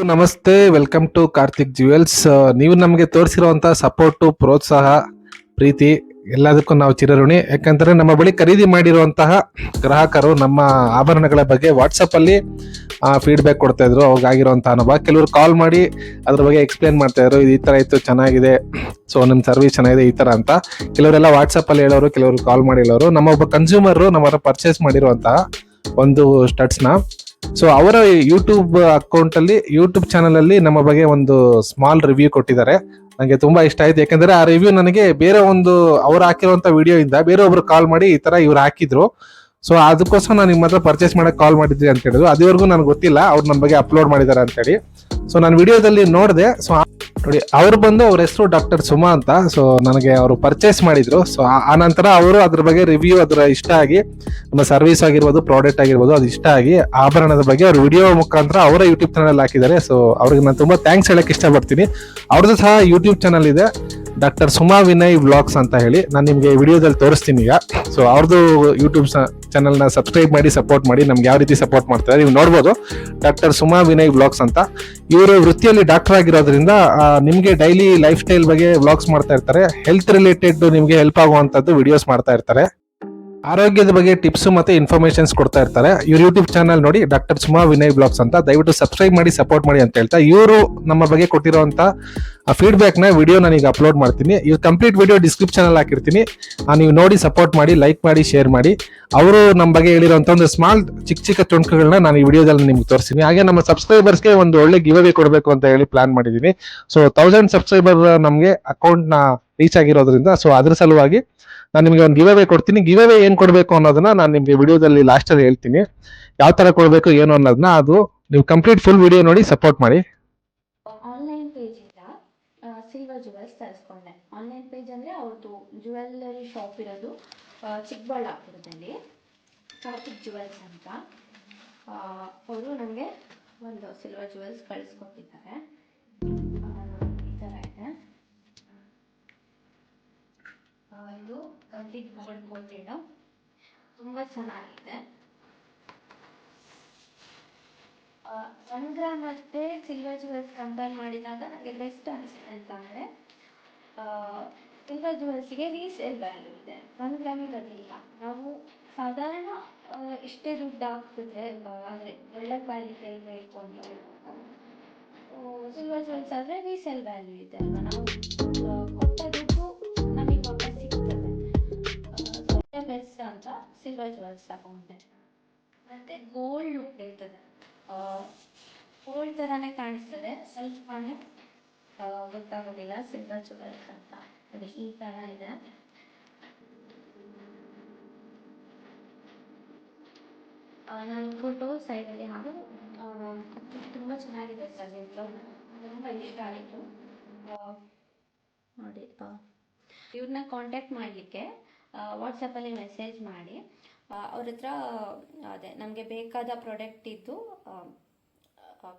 ನಮಸ್ತೆ welcome to Karthik jewels ನೀವು ನಮಗೆ ತೋರಿಸಿರುವಂತಹ ಸಪೋರ್ಟು ಪ್ರೋತ್ಸಾಹ, ಪ್ರೀತಿ ಎಲ್ಲದಕ್ಕೂ ನಾವು ಚಿರಋಣಿ. ಯಾಕಂದ್ರೆ ನಮ್ಮ ಬಳಿ ಖರೀದಿ ಮಾಡಿರುವಂತಹ ಗ್ರಾಹಕರು ನಮ್ಮ ಆಭರಣಗಳ ಬಗ್ಗೆ ವಾಟ್ಸಪ್ ಅಲ್ಲಿ ಫೀಡ್ಬ್ಯಾಕ್ ಕೊಡ್ತಾ ಇದ್ರು. ಅವಾಗಾಗಿರುವಂತಹ ಅನುಭವ. ಕೆಲವರು ಕಾಲ್ ಮಾಡಿ ಅದ್ರ ಬಗ್ಗೆ ಎಕ್ಸ್ಪ್ಲೇನ್ ಮಾಡ್ತಾ ಇದ್ರು. ಇದು ಈ ತರ ಇತ್ತು, ಚೆನ್ನಾಗಿದೆ. ಸೊ ನಿಮ್ಮ ಸರ್ವಿಸ್ ಚೆನ್ನಾಗಿದೆ, ಈ ತರ ಅಂತ. ಕೆಲವರೆಲ್ಲ ವಾಟ್ಸಪ್ ಅಲ್ಲಿ ಹೇಳೋರು, ಕೆಲವರು ಕಾಲ್ ಮಾಡಿ ಹೇಳೋರು ನಮ್ಮ ಒಬ್ಬ ಕನ್ಸ್ಯೂಮರ್ ನಮ್ಮ ಪರ್ಚೇಸ್ ಮಾಡಿರುವಂತಹ ಒಂದು ಸ್ಟಡ್ಸ್ನ ಸೊ ಅವರ ಯೂಟ್ಯೂಬ್ ಅಕೌಂಟ್ ಅಲ್ಲಿ ಯೂಟ್ಯೂಬ್ ಚಾನಲ್ ಅಲ್ಲಿ ನಮ್ಮ ಬಗ್ಗೆ ಒಂದು ಸ್ಮಾಲ್ ರಿವ್ಯೂ ಕೊಟ್ಟಿದ್ದಾರೆ. ನನಗೆ ತುಂಬಾ ಇಷ್ಟ ಆಯ್ತು. ಯಾಕಂದ್ರೆ ಆ ರಿವ್ಯೂ ನನಗೆ ಬೇರೆ ಒಂದು ಅವ್ರು ಹಾಕಿರುವಂತ ವಿಡಿಯೋ ಇಂದ ಬೇರೆ ಒಬ್ರು ಕಾಲ್ ಮಾಡಿ ಈ ತರ ಇವ್ರು ಹಾಕಿದ್ರು. ಸೊ ಅದಕ್ಕೋಸ್ಕರ ನಾನು ನಿಮ್ಮ ಹತ್ರ ಪರ್ಚೇಸ್ ಮಾಡಕ್ ಕಾಲ್ ಮಾಡಿದ್ರಿ ಅಂತ ಹೇಳಿದ್ರು. ಅದುವರೆಗೂ ನನಗೆ ಗೊತ್ತಿಲ್ಲ. ಅವ್ರು ನನ್ನ ಬಗ್ಗೆ ಅಪ್ಲೋಡ್ ಮಾಡಿದ್ದಾರೆ ಅಂತ ಹೇಳಿ. ಸೊ ನಾನು ವಿಡಿಯೋದಲ್ಲಿ ನೋಡಿದೆ. ಸೊ ನೋಡಿ, ಅವ್ರು ಬಂದು ಅವ್ರ ಹೆಸರು ಡಾಕ್ಟರ್ ಸುಮಾ ಅಂತ. ಸೊ ನನಗೆ ಅವರು ಪರ್ಚೇಸ್ ಮಾಡಿದ್ರು. ಸೊ ಆ ನಂತರ ಅವರು ಅದ್ರ ಬಗ್ಗೆ ರಿವ್ಯೂ ಅದರ ಇಷ್ಟ ಆಗಿ, ನಮ್ಮ ಸರ್ವಿಸ್ ಆಗಿರ್ಬೋದು ಪ್ರಾಡಕ್ಟ್ ಆಗಿರ್ಬೋದು, ಅದು ಇಷ್ಟ ಆಗಿ ಆಭರಣದ ಬಗ್ಗೆ ಅವ್ರ ವಿಡಿಯೋ ಮುಖಾಂತರ ಅವರ ಯೂಟ್ಯೂಬ್ ಚಾನಲ್ ಹಾಕಿದ್ದಾರೆ. ಸೊ ಅವ್ರಿಗೆ ನಾನು ತುಂಬಾ ಥ್ಯಾಂಕ್ಸ್ ಹೇಳಕ್ ಇಷ್ಟಪಡ್ತೀನಿ. ಅವ್ರದ್ದು ಸಹ ಯೂಟ್ಯೂಬ್ ಚಾನಲ್ ಇದೆ. ಡಾಕ್ಟರ್ ಸುಮಾ ವಿನಯ್ ಬ್ಲಾಗ್ಸ್ ಅಂತ ಹೇಳಿ ನಾನು ನಿಮಗೆ ವಿಡಿಯೋದಲ್ಲಿ ತೋರಿಸ್ತೀನಿ ಈಗ. ಸೊ ಅವ್ರದ್ದು ಯೂಟ್ಯೂಬ್ ಚಾನಲ್ನ ಸಬ್ಸ್ಕ್ರೈಬ್ ಮಾಡಿ ಸಪೋರ್ಟ್ ಮಾಡಿ ನಮ್ಗೆ ಯಾವ ರೀತಿ ಸಪೋರ್ಟ್ ಮಾಡ್ತಾರೆ ನೀವು ನೋಡ್ಬೋದು. ಡಾಕ್ಟರ್ ಸುಮಾ ವಿನಯ್ ಬ್ಲಾಗ್ಸ್ ಅಂತ. ಇವರು ವೃತ್ತಿಯಲ್ಲಿ ಡಾಕ್ಟರ್ ಆಗಿರೋದ್ರಿಂದ ನಿಮಗೆ ಡೈಲಿ ಲೈಫ್ ಸ್ಟೈಲ್ ಬಗ್ಗೆ ವ್ಲಾಗ್ಸ್ ಮಾಡ್ತಾ ಇರ್ತಾರೆ. ಹೆಲ್ತ್ ರಿಲೇಟೆಡ್ ನಿಮಗೆ ಹೆಲ್ಪ್ ಆಗುವಂಥದ್ದು ವಿಡಿಯೋಸ್ ಮಾಡ್ತಾ ಇರ್ತಾರೆ. ಆರೋಗ್ಯದ ಬಗ್ಗೆ ಟಿಪ್ಸ್ ಮತ್ತೆ ಇನ್ಫಾರ್ಮೇಶನ್ಸ್ ಕೊಡ್ತಾ ಇರ್ತಾರೆ. ಇವ್ರ ಯೂಟ್ಯೂಬ್ ಚಾನಲ್ ನೋಡಿ ಡಾಕ್ಟರ್ ಸುಮಾ ವಿನಯ್ ಬ್ಲಾಗ್ಸ್ ಅಂತ. ದಯವಿಟ್ಟು ಸಬ್ಸ್ಕ್ರೈಬ್ ಮಾಡಿ ಸಪೋರ್ಟ್ ಮಾಡಿ ಅಂತ ಹೇಳ್ತಾ ಇವರು ನಮ್ಮ ಬಗ್ಗೆ ಕೊಟ್ಟಿರುವಂತ ಫೀಡ್ಬ್ಯಾಕ್ನ ವಿಡಿಯೋ ನಾನೀಗ ಅಪ್ಲೋಡ್ ಮಾಡ್ತೀನಿ. ಇವ್ರ ಕಂಪ್ಲೀಟ್ ವಿಡಿಯೋ ಡಿಸ್ಕ್ರಿಪ್ಷನ್ ಅಲ್ಲಿ ಹಾಕಿರ್ತೀನಿ. ನೀವು ನೋಡಿ ಸಪೋರ್ಟ್ ಮಾಡಿ ಲೈಕ್ ಮಾಡಿ ಶೇರ್ ಮಾಡಿ. ಅವರು ನಮ್ಮ ಬಗ್ಗೆ ಹೇಳಿರುವಂತ ಒಂದು ಸ್ಮಾಲ್ ಚಿಕ್ಕ ಚಿಕ್ಕ ತುಣುಕುಗಳನ್ನ ನಾನು ಈ ವಿಡಿಯೋದಲ್ಲಿ ನಿಮ್ಗೆ ತೋರಿಸ್ತೀನಿ. ಹಾಗೆ ನಮ್ಮ ಸಬ್ಸ್ಕ್ರೈಬರ್ಸ್ಗೆ ಒಂದು ಒಳ್ಳೆ ಗಿವ್ ಕೊಡಬೇಕು ಅಂತ ಹೇಳಿ ಪ್ಲಾನ್ ಮಾಡಿದ್ದೀನಿ. ಸೊ ತೌಸಂಡ್ ಸಬ್ಸ್ಕ್ರೈಬರ್ ನಮಗೆ ಅಕೌಂಟ್ನ ರೀಚ್ ಆಗಿರೋದ್ರಿಂದ ಸೊ ಅದ್ರ ಸಲುವಾಗಿ ನಾನು ನಿಮಗೆ ಒಂದು ಗಿವ್ ಕೊಡ್ತೀನಿ. ಗಿವ್ ಅವೇ ಏನ್ ಕೊಡಬೇಕು ಅನ್ನೋದನ್ನ ನಾನು ನಿಮಗೆ ವಿಡಿಯೋದಲ್ಲಿ ಲಾಸ್ಟಲ್ಲಿ ಹೇಳ್ತೀನಿ. ಯಾವ ತರ ಕೊಡಬೇಕು, ಏನು ಅನ್ನೋದನ್ನ ಅದು ನೀವು ಕಂಪ್ಲೀಟ್ ಫುಲ್ ವಿಡಿಯೋ ನೋಡಿ ಸಪೋರ್ಟ್ ಮಾಡಿ. ಆನ್ಲೈನ್ ಪೇಜಿಂದ ಸಿಲ್ವರ್ ಜುವೆಲ್ಸ್ ತರಿಸ್ಕೊಂಡೆ. ಆನ್ಲೈನ್ ಪೇಜ್ ಅಂದರೆ ಅವ್ರದ್ದು ಜುವೆಲ್ಲರಿ ಶಾಪ್ ಇರೋದು ಚಿಕ್ಕಬಳ್ಳಾಪುರದಲ್ಲಿ. ಕಾರ್ತಿಕ್ ಜುವೆಲ್ಸ್ ಅಂತ. ಅವರು ನನಗೆ ಒಂದು ಸಿಲ್ವರ್ ಜುವೆಲ್ಸ್ ಕಳಿಸ್ಕೊಟ್ಟಿದ್ದಾರೆ. ಕಂಪ್ಲೀಟ್ ಕೋಟೆಡ್ ತುಂಬ ಚೆನ್ನಾಗಿದೆ. ಗ್ರಾಮ್ ಮತ್ತೆ ಸಿಲ್ವರ್ ಜುವೆಲ್ಸ್ ಕಂಪೇರ್ ಮಾಡಿದಾಗ ನನಗೆ ಬೆಸ್ಟ್ ಅನಿಸಿದೆ ಅಂತ ಅಂದರೆ ಸಿಲ್ವರ್ ಜುವೆಲ್ಸ್ಗೆ ರೀಸೇಲ್ ವ್ಯಾಲ್ಯೂ ಇದೆ. ಒನ್ ಗ್ರಾಮಿಗೆ ಅದಿಲ್ಲ ನಾವು ಸಾಧಾರಣ ಇಷ್ಟೇ ದುಡ್ಡು ಆಗ್ತದೆ ಅಂದರೆ ಒಳ್ಳೆ ಕ್ವಾಲಿಟಿಯಲ್ಲಿ ಬೇಕು ಅಂತ ಸಿಲ್ವರ್ ಜುವೆಲ್ಸ್ ಆದರೆ ರೀಸೇಲ್ ವ್ಯಾಲ್ಯೂ ಇದೆ ಅಲ್ವಾ? ನಾವು ಸಿಲ್ವರ್ ತಗೊಂಡೆ. ಮತ್ತೆ ಗೋಲ್ಡ್ ಲುಕ್ ಇರ್ತದೆ. ಗೋಲ್ಡ್ ಥರನೇ ಕಾಣಿಸ್ತದೆ. ಸ್ವಲ್ಪನೇ ಗೊತ್ತಾಗೋದಿಲ್ಲ ಸಿಲ್ವರ್ ಜುವೆಲ್ಸ್ ಅಂತ. ಅದು ಈ ಥರ ಇದೆ. ನಾನು ಫೋಟೋ ಸೈಡಲ್ಲಿ ಆ, ತುಂಬ ಚೆನ್ನಾಗಿದೆ ಸರ್ ತುಂಬ ಇಷ್ಟ ಆಯಿತು. ನೋಡಿ ಇವ್ರನ್ನ ಕಾಂಟ್ಯಾಕ್ಟ್ ಮಾಡಲಿಕ್ಕೆ ವಾಟ್ಸಪ್ಪಲ್ಲಿ ಮೆಸೇಜ್ ಮಾಡಿ. ಅವ್ರ ಹತ್ರ ಅದೇ ನಮಗೆ ಬೇಕಾದ ಪ್ರಾಡಕ್ಟ್ ಇದ್ದು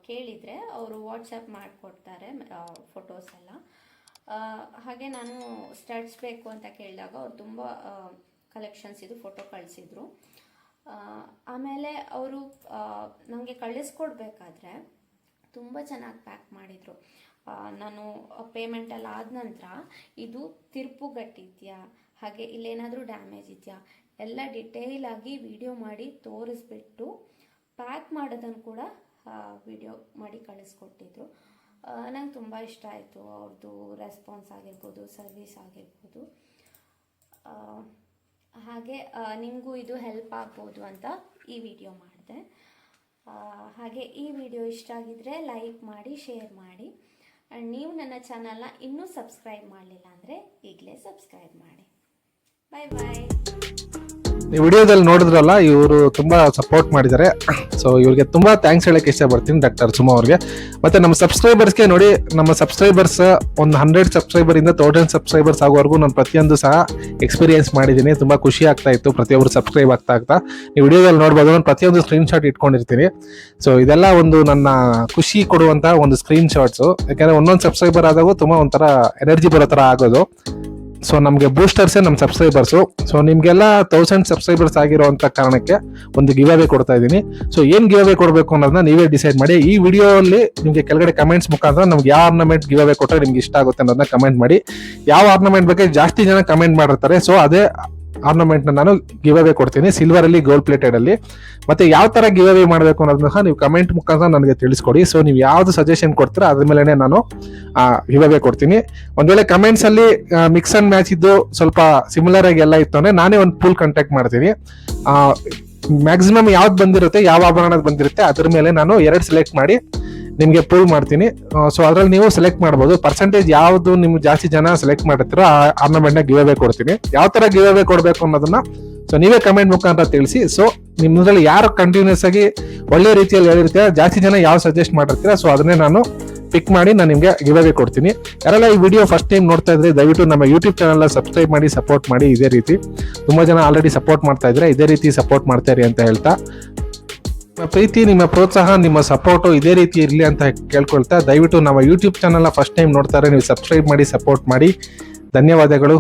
ಕೇಳಿದರೆ ಅವರು ವಾಟ್ಸಪ್ ಮಾಡಿಕೊಡ್ತಾರೆ ಫೋಟೋಸ್ ಎಲ್ಲ. ಹಾಗೆ ನಾನು ಸ್ಟಡ್ಸ್ ಬೇಕು ಅಂತ ಕೇಳಿದಾಗ ಅವ್ರು ತುಂಬ ಕಲೆಕ್ಷನ್ಸ್ ಇದು ಫೋಟೋ ಕಳಿಸಿದ್ರು. ಆಮೇಲೆ ಅವರು ನಮಗೆ ಕಳಿಸ್ಕೊಡ್ಬೇಕಾದ್ರೆ ತುಂಬ ಚೆನ್ನಾಗಿ ಪ್ಯಾಕ್ ಮಾಡಿದರು. ನಾನು ಪೇಮೆಂಟ್ ಎಲ್ಲ ಆದ ನಂತರ ಇದು ತಿರುಪು ಗಟ್ಟಿದ್ಯಾ ಹಾಗೆ ಇಲ್ಲೇನಾದರೂ ಡ್ಯಾಮೇಜ್ ಇದೆಯಾ? ಎಲ್ಲ ಡಿಟೇಲ್ ಆಗಿ ವಿಡಿಯೋ ಮಾಡಿ ತೋರಿಸ್ಬಿಟ್ಟು ಪ್ಯಾಕ್ ಮಾಡೋದನ್ನು ಕೂಡ ವಿಡಿಯೋ ಮಾಡಿ ಕಳಿಸ್ಕೊಟ್ಟಿದ್ರು. ನಂಗೆ ತುಂಬ ಇಷ್ಟ ಆಯಿತು. ಅವ್ರದ್ದು ರೆಸ್ಪಾನ್ಸ್ ಆಗಿರ್ಬೋದು ಸರ್ವಿಸ್ ಆಗಿರ್ಬೋದು. ಹಾಗೆ ನಿಮಗೂ ಇದು ಹೆಲ್ಪ್ ಆಗ್ಬೋದು ಅಂತ ಈ ವಿಡಿಯೋ ಮಾಡಿದೆ. ಹಾಗೆ ಈ ವಿಡಿಯೋ ಇಷ್ಟ ಆಗಿದ್ರೆ ಲೈಕ್ ಮಾಡಿ ಶೇರ್ ಮಾಡಿ. ಆ್ಯಂಡ್ ನೀವು ನನ್ನ ಚಾನಲ್ನ ಇನ್ನೂ ಸಬ್ಸ್ಕ್ರೈಬ್ ಮಾಡಲಿಲ್ಲ ಅಂದರೆ ಈಗಲೇ ಸಬ್ಸ್ಕ್ರೈಬ್ ಮಾಡಿ. ನೀವು ವಿಡಿಯೋದಲ್ಲಿ ನೋಡಿದ್ರಲ್ಲ, ಇವರು ತುಂಬ ಸಪೋರ್ಟ್ ಮಾಡಿದ್ದಾರೆ. ಸೊ ಇವ್ರಿಗೆ ತುಂಬ ಥ್ಯಾಂಕ್ಸ್ ಹೇಳಕ್ಕೆ ಇಷ್ಟಪಡ್ತೀನಿ ಡಾಕ್ಟರ್ ಸುಮಾ ಅವ್ರಿಗೆ. ಮತ್ತು ನಮ್ಮ ಸಬ್ಸ್ಕ್ರೈಬರ್ಸ್ಗೆ ನೋಡಿ, ನಮ್ಮ ಸಬ್ಸ್ಕ್ರೈಬರ್ಸ್ ಒಂದು ಹಂಡ್ರೆಡ್ ಸಬ್ಸ್ಕ್ರೈಬರಿಂದ ತೌಸಂಡ್ ಸಬ್ಸ್ಕ್ರೈಬರ್ಸ್ ಆಗೋವರೆಗೂ ನಾನು ಪ್ರತಿಯೊಂದು ಸಹ ಎಕ್ಸ್ಪೀರಿಯನ್ಸ್ ಮಾಡಿದ್ದೀನಿ. ತುಂಬ ಖುಷಿ ಆಗ್ತಾ ಇತ್ತು ಪ್ರತಿಯೊಬ್ಬರು ಸಬ್ಸ್ಕ್ರೈಬ್ ಆಗ್ತಾ ಆಗ್ತಾ. ನೀವು ವಿಡಿಯೋದಲ್ಲಿ ನೋಡ್ಬೋದು, ನಾನು ಪ್ರತಿಯೊಂದು ಸ್ಕ್ರೀನ್ ಶಾಟ್ ಇಟ್ಕೊಂಡಿರ್ತೀನಿ. ಸೊ ಇದೆಲ್ಲ ಒಂದು ನನ್ನ ಖುಷಿ ಕೊಡುವಂಥ ಒಂದು ಸ್ಕ್ರೀನ್ ಶಾಟ್ಸ್ ಯಾಕಂದ್ರೆ ಒಂದೊಂದು ಸಬ್ಸ್ಕ್ರೈಬರ್ ಆದಾಗೂ ತುಂಬ ಒಂಥರ ಎನರ್ಜಿ ಬರೋ ಥರ ಆಗೋದು. ಸೊ ನಮಗೆ ಬೂಸ್ಟರ್ಸೇ ನಮ್ಮ ಸಬ್ಸ್ಕ್ರೈಬರ್ಸು ಸೊ ನಿಮಗೆಲ್ಲ ತೌಸಂಡ್ ಸಬ್ಸ್ಕ್ರೈಬರ್ಸ್ ಆಗಿರೋಂಥ ಕಾರಣಕ್ಕೆ ಒಂದು ಗಿವ್ ಅವೇ ಕೊಡ್ತಾ ಇದ್ದೀನಿ. ಸೊ ಏನು ಗಿವ್ ಅವೇ ಕೊಡಬೇಕು ಅನ್ನೋದನ್ನ ನೀವೇ ಡಿಸೈಡ್ ಮಾಡಿ. ಈ ವಿಡಿಯೋಲಿ ನಿಮಗೆ ಕೆಳಗಡೆ ಕಮೆಂಟ್ಸ್ ಮುಖಾಂತರ ನಮ್ಗೆ ಯಾವ ಆರ್ನಮೆಂಟ್ ಗಿವ್ ಅವೇ ಕೊಟ್ಟರೆ ನಿಮ್ಗೆ ಇಷ್ಟ ಆಗುತ್ತೆ ಅನ್ನೋದನ್ನ ಕಮೆಂಟ್ ಮಾಡಿ. ಯಾವ ಆರ್ನಮೆಂಟ್ ಬಗ್ಗೆ ಜಾಸ್ತಿ ಜನ ಕಮೆಂಟ್ ಮಾಡಿರ್ತಾರೆ. ಸೊ ಅದೇ ಆರ್ನಮೆಂಟ್ ನಾನು ಗಿವ್ ಅವೇ ಕೊಡ್ತೀನಿ. ಸಿಲ್ವರ್ ಅಲ್ಲಿ ಗೋಲ್ಡ್ ಪ್ಲೇಟೆಡ್ ಅಲ್ಲಿ. ಮತ್ತೆ ಯಾವ ತರ ಗಿವ್ ಅವೇ ಮಾಡಬೇಕು ಅನ್ನೋದನ್ನ ಸಹ ನೀವು ಕಮೆಂಟ್ ಮುಖಾಂತರ ನನಗೆ ತಿಳಿಸ್ಕೊಡಿ. ಸೊ ನೀವು ಯಾವ್ದು ಸಜೆಷನ್ ಕೊಡ್ತೀರಾ ಅದ್ರ ಮೇಲೆ ನಾನು ಗಿವ್ ಅವೇ ಕೊಡ್ತೀನಿ. ಒಂದ್ ವೇಳೆ ಕಮೆಂಟ್ಸ್ ಅಲ್ಲಿ ಮಿಕ್ಸ್ ಅಂಡ್ ಮ್ಯಾಚ್ ಇದ್ದು ಸ್ವಲ್ಪ ಸಿಮಿಲರ್ ಆಗಿ ಎಲ್ಲ ಇತ್ತು ಅಂದ್ರೆ ನಾನೇ ಒಂದು ಪೂಲ್ ಕಾಂಟ್ಯಾಕ್ಟ್ ಮಾಡ್ತೀನಿ. ಮ್ಯಾಕ್ಸಿಮಮ್ ಯಾವ್ದು ಬಂದಿರುತ್ತೆ, ಯಾವ ಆಭರಣದ ಬಂದಿರುತ್ತೆ, ಅದ್ರ ಮೇಲೆ ನಾನು ಎರಡು ಸೆಲೆಕ್ಟ್ ಮಾಡಿ ನಿಮಗೆ ಪೂಲ್ ಮಾಡ್ತೀನಿ. ಸೊ ಅದ್ರಲ್ಲಿ ನೀವು ಸೆಲೆಕ್ಟ್ ಮಾಡ್ಬೋದು. ಪರ್ಸೆಂಟೇಜ್ ಯಾವುದು ನಿಮ್ಗೆ ಜಾಸ್ತಿ ಜನ ಸೆಲೆಕ್ಟ್ ಮಾಡಿರ್ತೀರೋ ಆ ಆರ್ನಮೆಂಟ್ನ ಗಿವ್ ಅವೇ ಕೊಡ್ತೀನಿ. ಯಾವ ಥರ ಗಿವ್ ಅವೇ ಕೊಡಬೇಕು ಅನ್ನೋದನ್ನ ಸೊ ನೀವೇ ಕಮೆಂಟ್ ಮುಖಾಂತರ ತಿಳಿಸಿ. ಸೊ ನಿಮ್ಮದ್ರಲ್ಲಿ ಯಾರು ಕಂಟಿನ್ಯೂಸ್ ಆಗಿ ಒಳ್ಳೆ ರೀತಿಯಲ್ಲಿ ಹೇಳಿರ್ತೀರ, ಜಾಸ್ತಿ ಜನ ಯಾವ ಸಜೆಸ್ಟ್ ಮಾಡಿರ್ತೀರ ಸೊ ಅದನ್ನೇ ನಾನು ಪಿಕ್ ಮಾಡಿ ನಾನು ನಿಮಗೆ ಗಿವ್ ಅವೇ ಕೊಡ್ತೀನಿ. ಯಾರೆಲ್ಲ ಈ ವಿಡಿಯೋ ಫಸ್ಟ್ ಟೈಮ್ ನೋಡ್ತಾ ಇದ್ರೆ, ದಯವಿಟ್ಟು ನಮ್ಮ ಯೂಟ್ಯೂಬ್ ಚಾನಲ್ನ ಸಬ್ಸ್ಕ್ರೈಬ್ ಮಾಡಿ ಸಪೋರ್ಟ್ ಮಾಡಿ ಇದೇ ರೀತಿ. ತುಂಬ ಜನ ಆಲ್ರೆಡಿ ಸಪೋರ್ಟ್ ಮಾಡ್ತಾ ಇದ್ರೆ, ಇದೇ ರೀತಿ ಸಪೋರ್ಟ್ ಮಾಡ್ತಾ ಇರಿ ಅಂತ ಹೇಳ್ತಾ. ನಿಮ್ಮ ಪ್ರೀತಿ, ನಿಮ್ಮ ಪ್ರೋತ್ಸಾಹ, ನಿಮ್ಮ ಸಪೋರ್ಟು ಇದೇ ರೀತಿ ಇರಲಿ ಅಂತ ಕೇಳ್ಕೊಳ್ತಾ, ದಯವಿಟ್ಟು ನಮ್ಮ ಯೂಟ್ಯೂಬ್ ಚಾನಲ್ನ ಫಸ್ಟ್ ಟೈಮ್ ನೋಡ್ತಾರೆ, ನೀವು ಸಬ್ಸ್ಕ್ರೈಬ್ ಮಾಡಿ ಸಪೋರ್ಟ್ ಮಾಡಿ. ಧನ್ಯವಾದಗಳು.